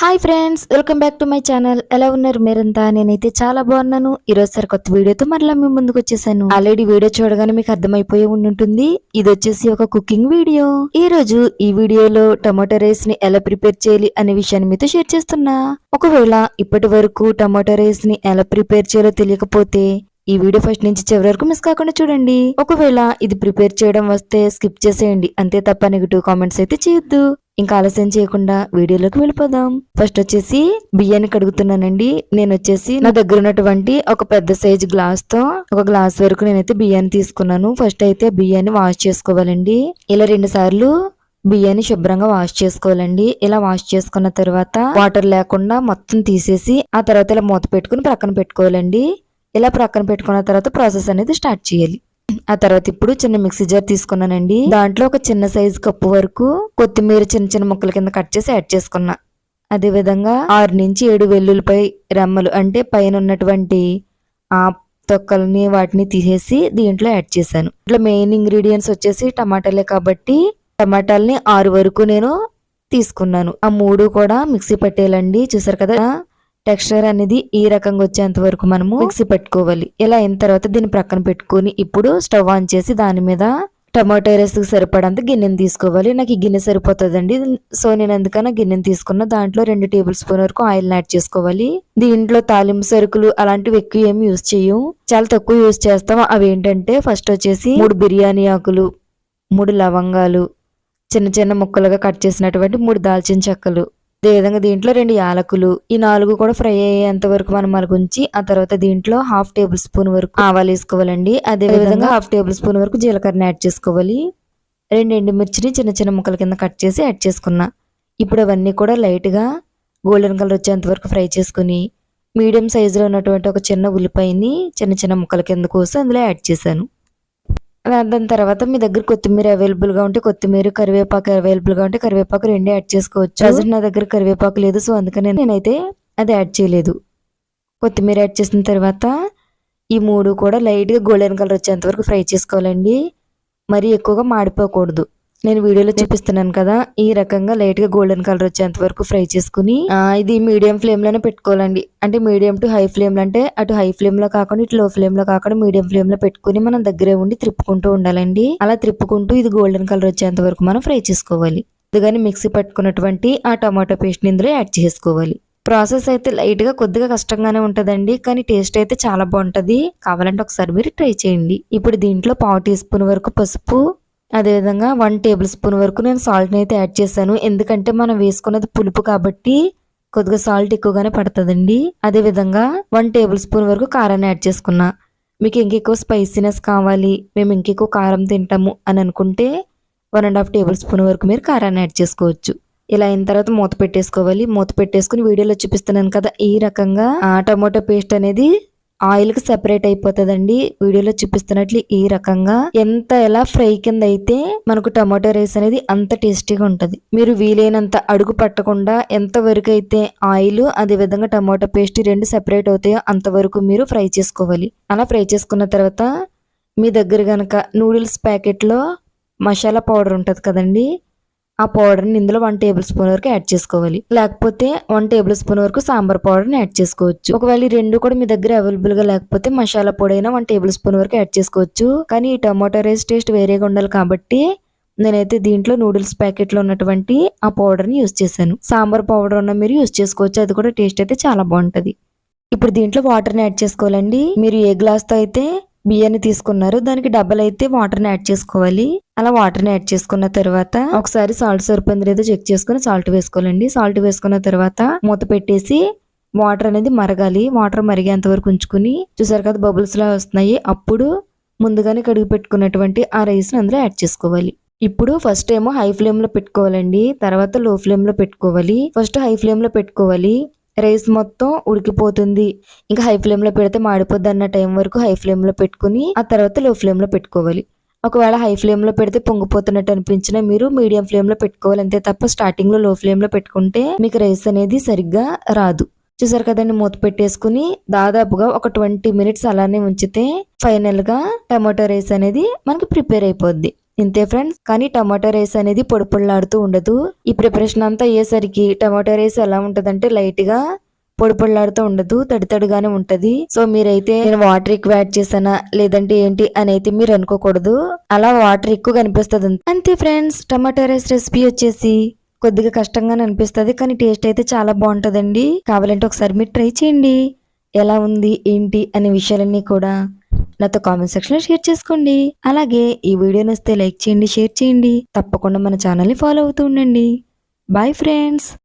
Hi friends welcome back to my channel. ఎలా ఉన్నారు మీరంతా? నేనైతే చాలా బాగున్నాను. ఈ రోజు కొత్త వీడియోతో మరలా మీ ముందుకు వచ్చేసాను. ఆల్రెడీ వీడియో చూడగానే మీకు అర్థమైపోయి ఉంటుంది ఇది వచ్చేసి ఒక కుకింగ్ వీడియో. ఈ రోజు ఈ వీడియోలో టమాటో రైస్ని ఎలా ప్రిపేర్ చేయాలి అనే విషయాన్ని మీతో షేర్ చేస్తున్నా. ఒకవేళ ఇప్పటి వరకు టమాటో రైస్ని ఎలా ప్రిపేర్ చేయాలో తెలియకపోతే ఈ వీడియో ఫస్ట్ నుంచి చివరి వరకు మిస్ కాకుండా చూడండి. ఒకవేళ ఇది ప్రిపేర్ చేయడం వస్తే స్కిప్ చేసేయండి. అంతే తప్ప నెగిటివ్ కామెంట్స్ అయితే చేయొద్దు. ఇంకా ఆలస్యం చేయకుండా వీడియోలోకి వెళ్ళిపోదాం. ఫస్ట్ వచ్చేసి బియ్యాన్ని కడుగుతున్నానండి. నేను వచ్చేసి నా దగ్గర ఉన్నటువంటి ఒక పెద్ద సైజ్ గ్లాస్తో ఒక గ్లాస్ వరకు నేనైతే బియ్యాన్ని తీసుకున్నాను. ఫస్ట్ అయితే బియ్యాన్ని వాష్ చేసుకోవాలండి. ఇలా రెండు సార్లు బియ్యాన్ని శుభ్రంగా వాష్ చేసుకోవాలండి. ఇలా వాష్ చేసుకున్న తర్వాత వాటర్ లేకుండా మొత్తం తీసేసి ఆ తర్వాత ఇలా మూత పెట్టుకుని ప్రక్కన పెట్టుకోవాలండి. ఇలా ప్రక్కన పెట్టుకున్న తర్వాత ప్రాసెస్ అనేది స్టార్ట్ చేయాలి. ఆ తర్వాత ఇప్పుడు చిన్న మిక్సీ జార్ తీసుకున్నానండి. దాంట్లో ఒక చిన్న సైజు కప్పు వరకు కొత్తిమీర చిన్న చిన్న ముక్కల కింద కట్ చేసి యాడ్ చేసుకున్నా. అదేవిధంగా ఆరు నుంచి ఏడు వెల్లుల్లిపై రెమ్మలు అంటే పైన ఉన్నటువంటి ఆ తొక్కల్ని వాటిని తీసేసి దీంట్లో యాడ్ చేశాను. ఇట్లా మెయిన్ ఇంగ్రీడియంట్స్ వచ్చేసి టమాటాలే కాబట్టి టమాటాలని ఆరు వరకు నేను తీసుకున్నాను. ఆ మూడు కూడా మిక్సీ పట్టేయాలండి. చూసారు కదా? టెక్స్చర్ అనేది ఈ రకంగా వచ్చేంత వరకు మనము మిక్సీ పెట్టుకోవాలి. ఇలా అయిన తర్వాత దీన్ని ప్రక్కన పెట్టుకొని ఇప్పుడు స్టవ్ ఆన్ చేసి దాని మీద టమాటో రైస్కి సరిపడంత గిన్నెని తీసుకోవాలి. నాకు ఈ గిన్నె సరిపోతుందండి. సో నేను ఎందుకన్నా గిన్నెని తీసుకున్న దాంట్లో రెండు టేబుల్ స్పూన్ వరకు ఆయిల్ యాడ్ చేసుకోవాలి. దీంట్లో తాలింపు సరుకులు అలాంటివి ఎక్కువ ఏమి యూజ్ చేయం. చాలా తక్కువ యూజ్ చేస్తాం. అవి ఏంటంటే ఫస్ట్ వచ్చేసి మూడు బిర్యానీ ఆకులు మూడు లవంగాలు చిన్న చిన్న ముక్కలుగా కట్ చేసినటువంటి మూడు దాల్చిన చెక్కలు అదేవిధంగా దీంట్లో రెండు యాలకులు ఈ నాలుగు కూడా ఫ్రై అయ్యేంత వరకు మనం ఉంచి ఆ తర్వాత దీంట్లో హాఫ్ టేబుల్ స్పూన్ వరకు ఆవాలు వేసుకోవాలండి. అదే విధంగా హాఫ్ టేబుల్ స్పూన్ వరకు జీలకర్రని యాడ్ చేసుకోవాలి. రెండు ఎండుమిర్చిని చిన్న చిన్న ముక్కల కింద కట్ చేసి యాడ్ చేసుకున్నా. ఇప్పుడు అవన్నీ కూడా లైట్గా గోల్డెన్ కలర్ వచ్చేంత వరకు ఫ్రై చేసుకుని మీడియం సైజులో ఉన్నటువంటి ఒక చిన్న ఉల్లిపాయని చిన్న చిన్న ముక్కల కింద కోసి అందులో యాడ్ చేశాను. దాని తర్వాత మీ దగ్గర కొత్తిమీర అవైలబుల్గా ఉంటే కొత్తిమీర కరివేపాకు అవైలబుల్గా ఉంటే కరివేపాకు రెండు యాడ్ చేసుకోవచ్చు. ప్రజెంట్ నా దగ్గర కరివేపాకు లేదు సో అందుకని నేనైతే అది యాడ్ చేయలేదు. కొత్తిమీర యాడ్ చేసిన తర్వాత ఈ మూడు కూడా లైట్గా గోల్డెన్ కలర్ వచ్చేంత వరకు ఫ్రై చేసుకోవాలండి. మరి ఎక్కువగా మాడిపోకూడదు. నేను వీడియోలో చూపిస్తున్నాను కదా ఈ రకంగా లైట్గా గోల్డెన్ కలర్ వచ్చేంత వరకు ఫ్రై చేసుకుని ఇది మీడియం ఫ్లేమ్లోనే పెట్టుకోవాలండి. అంటే మీడియం టు హై ఫ్లేమ్లో అంటే అటు హై ఫ్లేమ్లో కాకుండా ఇటు లో ఫ్లేమ్లో కాకుండా మీడియం ఫ్లేమ్లో పెట్టుకుని మనం దగ్గరే ఉండి త్రిప్పుకుంటూ ఉండాలండి. అలా త్రిప్పుకుంటూ ఇది గోల్డెన్ కలర్ వచ్చేంత వరకు మనం ఫ్రై చేసుకోవాలి. ముందుగానే మిక్సీ పట్టుకున్నటువంటి ఆ టమాటో పేస్ట్ని ఇందులో యాడ్ చేసుకోవాలి. ప్రాసెస్ అయితే లైట్గా కొద్దిగా కష్టంగానే ఉంటదండి కానీ టేస్ట్ అయితే చాలా బాగుంటది. కావాలంటే ఒకసారి మీరు ట్రై చేయండి. ఇప్పుడు దీంట్లో పావు టీ స్పూన్ వరకు పసుపు అదేవిధంగా వన్ టేబుల్ స్పూన్ వరకు నేను సాల్ట్ని అయితే యాడ్ చేశాను. ఎందుకంటే మనం వేసుకున్నది పులుపు కాబట్టి కొద్దిగా సాల్ట్ ఎక్కువగానే పడుతుందండి. అదేవిధంగా వన్ టేబుల్ స్పూన్ వరకు కారాన్ని యాడ్ చేసుకున్నా. మీకు ఇంకెక్కువ స్పైసీనెస్ కావాలి మేము ఇంకెక్కువ కారం తింటాము అని అనుకుంటే one and half tablespoon వరకు మీరు కారాన్ని యాడ్ చేసుకోవచ్చు. ఇలా అయిన తర్వాత మూత పెట్టేసుకోవాలి. మూత పెట్టేసుకుని వీడియోలో చూపిస్తున్నాను కదా ఈ రకంగా ఆ పేస్ట్ అనేది ఆయిల్కి సెపరేట్ అయిపోతుందండి. వీడియోలో చూపిస్తున్నట్లు ఈ రకంగా. ఎంత ఎలా ఫ్రై కింద అయితే మనకు టమాటో రైస్ అనేది అంత టేస్టీగా ఉంటుంది. మీరు వీలైనంత అడుగు పట్టకుండా ఎంత వరకు అయితే ఆయిల్ అదే విధంగా టమాటో పేస్ట్ రెండు సెపరేట్ అవుతాయో అంతవరకు మీరు ఫ్రై చేసుకోవాలి. అలా ఫ్రై చేసుకున్న తర్వాత మీ దగ్గర గనక నూడిల్స్ ప్యాకెట్లో మసాలా పౌడర్ ఉంటుంది కదండి. ఆ పౌడర్ని ఇందులో వన్ టేబుల్ స్పూన్ వరకు యాడ్ చేసుకోవాలి. లేకపోతే వన్ టేబుల్ స్పూన్ వరకు సాంబార్ పౌడర్ని యాడ్ చేసుకోవచ్చు. ఒకవేళ ఈ రెండు కూడా మీ దగ్గర అవైలబుల్గా లేకపోతే మసాలా పొడి అయినా వన్ టేబుల్ స్పూన్ వరకు యాడ్ చేసుకోవచ్చు. కానీ ఈ టమాటో రైస్ టేస్ట్ వేరేగా ఉండాలి కాబట్టి నేనైతే దీంట్లో నూడిల్స్ ప్యాకెట్లో ఉన్నటువంటి ఆ పౌడర్ని యూజ్ యూస్ చేశాను. సాంబార్ పౌడర్ ఉన్న మీరు యూస్ చేసుకోవచ్చు. అది కూడా టేస్ట్ అయితే చాలా బాగుంటుంది. ఇప్పుడు దీంట్లో వాటర్ని యాడ్ చేసుకోవాలండి. మీరు ఏ గ్లాస్తో అయితే బియ్యాన్ని తీసుకున్నారు. దానికి డబ్బలు అయితే వాటర్ని యాడ్ చేసుకోవాలి. అలా వాటర్ని యాడ్ చేసుకున్న తర్వాత ఒకసారి సాల్ట్ సరిపోయింది లేదో చెక్ చేసుకుని సాల్ట్ వేసుకోవాలండి. సాల్ట్ వేసుకున్న తర్వాత మూత పెట్టేసి వాటర్ అనేది మరగాలి. వాటర్ మరిగేంత వరకు ఉంచుకుని చూసారు కదా బబుల్స్ లా వస్తున్నాయి. అప్పుడు ముందుగానే కడిగి పెట్టుకున్నటువంటి ఆ రైస్ని అందులో యాడ్ చేసుకోవాలి. ఇప్పుడు ఫస్ట్ ఏమో హై ఫ్లేమ్లో పెట్టుకోవాలండి. తర్వాత లో ఫ్లేమ్లో పెట్టుకోవాలి ఫస్ట్ హై ఫ్లేమ్లో పెట్టుకోవాలి. రైస్ మొత్తం ఉడికిపోతుంది. ఇంకా హై ఫ్లేమ్లో పెడితే మాడిపోద్ది అన్న టైం వరకు హై ఫ్లేమ్లో పెట్టుకుని ఆ తర్వాత లో ఫ్లేమ్లో పెట్టుకోవాలి. ఒకవేళ హై ఫ్లేమ్లో పెడితే పొంగిపోతున్నట్టు అనిపించినా మీరు మీడియం ఫ్లేమ్లో పెట్టుకోవాలి. అంతే తప్ప స్టార్టింగ్లో లో ఫ్లేమ్లో పెట్టుకుంటే మీకు రైస్ అనేది సరిగ్గా రాదు. చూసారు కదండి మూత పెట్టేసుకుని దాదాపుగా ఒక ట్వంటీ మినిట్స్ అలానే ఉంచితే ఫైనల్గా టమాటో రైస్ అనేది మనకి ప్రిపేర్ అయిపోద్ది. ఇంతే ఫ్రెండ్స్ కానీ టమాటో రైస్ అనేది పొడి ఉండదు. ఈ ప్రిపరేషన్ అంతా అయ్యేసరికి టమాటో రైస్ ఎలా ఉంటుందంటే లైట్గా ఉండదు తడి తడిగానే ఉంటది. సో మీరైతే నేను వాటర్ ఎక్కువ యాడ్ చేశానా లేదంటే ఏంటి అని అయితే మీరు అనుకోకూడదు. అలా వాటర్ ఎక్కువ కనిపిస్తుంది అంతే ఫ్రెండ్స్ టమాటో రైస్ రెసిపీ వచ్చేసి కొద్దిగా కష్టంగానే అనిపిస్తుంది కానీ టేస్ట్ అయితే చాలా బాగుంటుందండి. కావాలంటే ఒకసారి మీరు ట్రై చేయండి. ఎలా ఉంది ఏంటి అనే విషయాలన్నీ కూడా నాతో కామెంట్ సెక్షన్లో షేర్ చేసుకోండి. అలాగే ఈ వీడియో నచ్చితే లైక్ చేయండి షేర్ చేయండి. తప్పకుండా మన ఛానల్ని ఫాలో అవుతూ ఉండండి. Bye friends